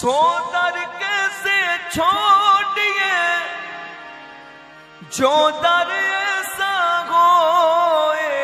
सोदर कैसे छोड़िए जो दर ऐसा होए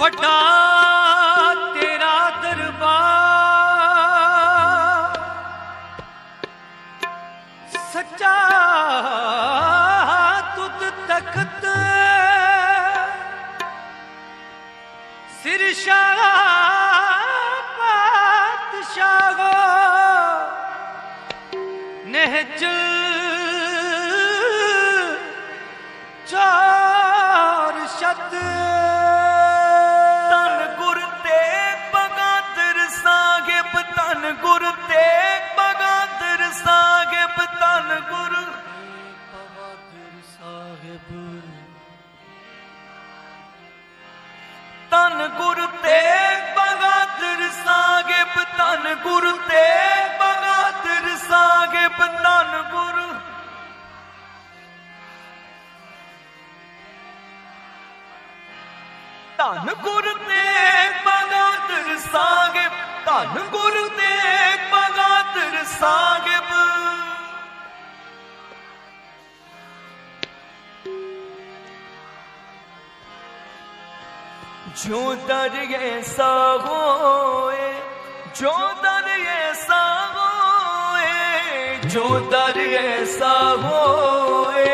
बड़ा तेरा दरबार सच्चा तुत तखत सिर शाह ਸ਼ਾਗੋ ਚਾਰ ਸ਼ਤ ਤਨ ਤੇ ਬਗਾਦਰ ਸਾਹਿਬ ਤਨ ਗੁਰ ਤੇ ਬਗਾਦਰ ਸਾਹਿਬ ਤਨ ਗੁਰ ਬਗਾਦਰ ਸਾਹਿਬ। ਗੁਰ ਨਨ ਗੁਰ ਤੇ ਬਗਾਦਰ ਸਾਹਿਬ ਨਨ ਗੁਰ ਧੰਨ ਗੁਰ ਤੇ ਬਗਾਦਰ ਸਾਹਿਬ ਧੰਨ ਗੁਰ ਤੇ ਬਗਾਦਰ ਸਾਹਿਬ ਜੋ ਦਰ ਗਏ ਜੋ ਦਰ ਐਸਾ ਹੋਏ ਜੋ ਦਰ ਐਸਾ ਹੋਏ।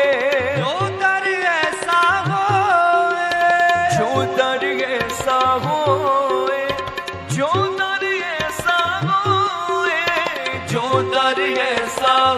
ਜੋ ਦਰ ਐਸਾ ਹੋਏ। ਜੋ ਦਰ ਐਸਾ ਹੋਏ ਜੋ ਦਰ ਐਸਾ ਹੋਏ ਜੋ ਦਰ ਐਸਾ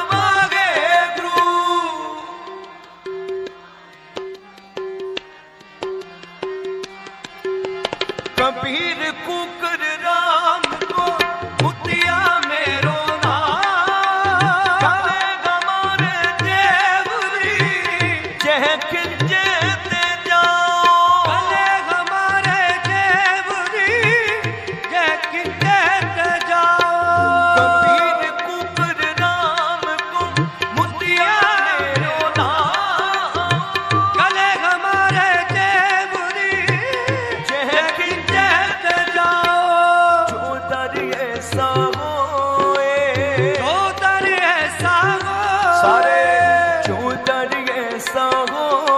ਕਬੀਰ ਕੁਕ ಹೋಗೋ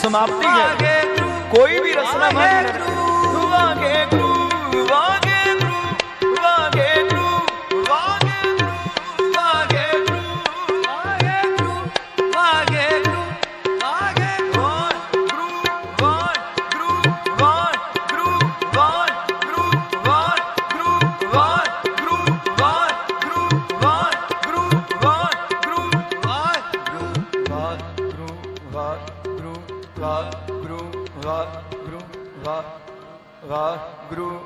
समाप्ति है कोई भी रचना है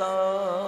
sơ